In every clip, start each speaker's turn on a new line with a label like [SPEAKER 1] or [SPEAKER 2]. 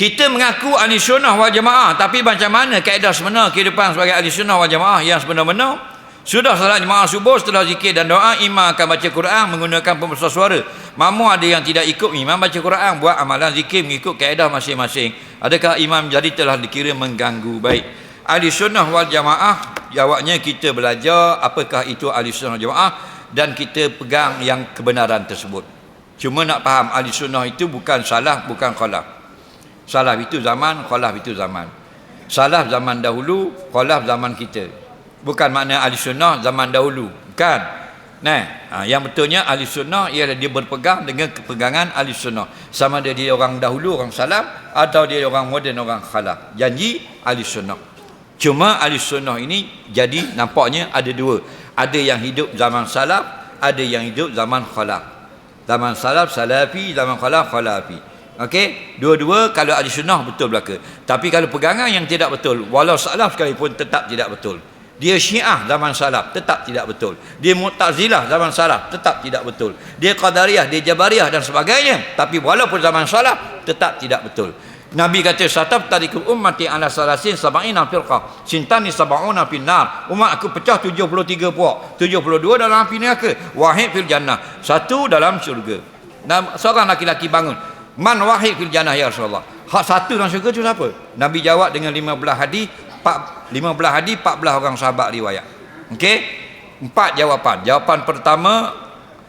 [SPEAKER 1] kita mengaku ahli sunnah wal jamaah tapi macam mana kaedah sebenar kehidupan sebagai ahli sunnah wal jamaah yang sebenar-benar? Sudah salat jemaah subuh setelah zikir dan doa imam akan baca Quran menggunakan pembesar suara. Mamu ada yang tidak ikut imam baca Quran buat amalan zikir mengikut kaedah masing-masing. Adakah imam jadi telah dikira mengganggu? Baik. Ahli sunnah wal jamaah jawabnya kita belajar apakah itu ahli sunnah wal jamaah dan kita pegang yang kebenaran tersebut. Cuma nak faham ahli sunnah itu bukan salah bukan khalaf Salaf itu zaman, khalaf itu zaman. Salaf zaman dahulu, khalaf zaman kita. Bukan makna ahli sunnah zaman dahulu. Bukan. Nah, ha, yang betulnya ahli sunnah ialah dia berpegang dengan kepegangan ahli sunnah. Sama ada dia orang dahulu, orang salaf atau dia orang moden, orang khalaf. Janji ahli sunnah. Cuma ahli sunnah ini jadi nampaknya ada dua. Ada yang hidup zaman salaf, ada yang hidup zaman khalaf. Zaman salaf, salafi, zaman khalaf, khalafi. Okey, dua-dua kalau ahli sunnah betul belaka. Tapi kalau pegangan yang tidak betul, walau salaf sekalipun tetap tidak betul. Dia Syiah zaman salaf tetap tidak betul. Dia Mu'tazilah zaman salaf tetap tidak betul. Dia Qadariyah, dia Jabariyah dan sebagainya, tapi walaupun zaman salaf tetap tidak betul. Nabi kata sataf tarikum ummati ala salasin sab'ina firqah. Sintani sab'una fil nar. Umat aku pecah 73 puak. 72 dalam api neraka. Wahid fil jannah. Satu dalam syurga. Dan seorang laki-laki bangun Man wahid fil jannah ya Rasulullah. Hak satu dalam syurga tu siapa? Nabi jawab dengan 15 hadis, 15 hadis 14 orang sahabat riwayat. Okey? Empat jawapan. Jawapan pertama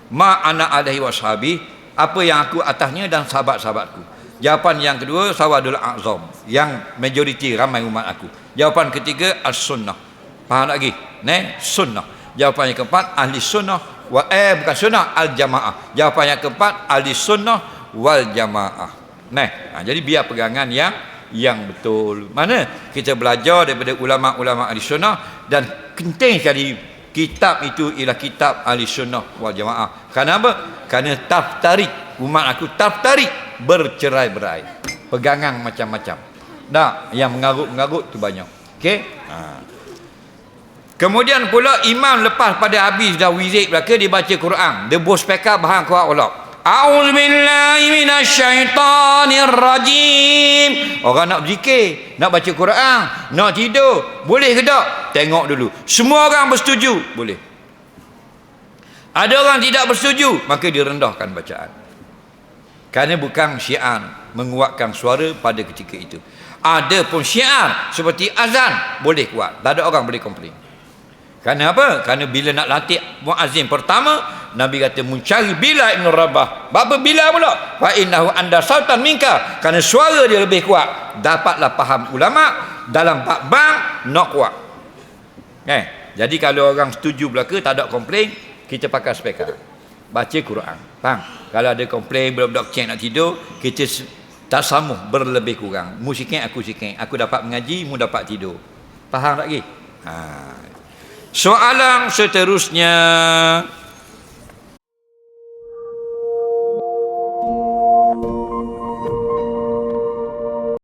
[SPEAKER 1] ma ana alaihi washabi, apa yang aku atasnya dan sahabat-sahabatku. Jawapan yang kedua sawadul azam, yang majoriti ramai umat aku. Jawapan ketiga as-sunnah. Faham lagi? Ne? Sunnah. Jawapan yang keempat ahli sunnah wa eh bukan sunnah al jamaah. Jawapan yang keempat ahli sunnah wal jamaah. Nah, ha, jadi biar pegangan yang yang betul. Mana kita belajar daripada ulama-ulama ahli sunnah dan penting sekali kitab itu ialah kitab ahli sunnah wal jamaah. Kenapa? apa? Kerana taftarik umat aku taftarik bercerai-berai. Pegangan macam-macam. Dah, yang mengarut-mengarut tu banyak. Okey? Ha. Kemudian pula imam lepas pada habis dah wizik belaka dia baca Quran. Dia bos peka bahan kuat Allah. A'udzu billahi minasyaitonir rajim. Orang nak berzikir, nak baca Quran, nak tidur, boleh ke tak? Tengok dulu. Semua orang bersetuju, boleh. Ada orang tidak bersetuju, maka direndahkan bacaan. Kerana bukan syiar menguatkan suara pada ketika itu. Ada pun syiar seperti azan boleh kuat. Tak ada orang boleh komplain. Kerana apa? Kerana bila nak latih muazzin pertama, Nabi kata mencari bila Ibn Rabah. Bapa bila pula? Fa innahu anda sultan minka. Kerana suara dia lebih kuat. Dapatlah faham ulama dalam bab bang nak kuat. Eh, jadi kalau orang setuju belaka tak ada komplain, kita pakai speaker. Baca Quran. Faham? Kalau ada komplain budak-budak cek nak tidur, kita tak sama berlebih kurang. Mu sikit aku sikit. Aku dapat mengaji, mu dapat tidur. Faham tak lagi? Ha, Soalan seterusnya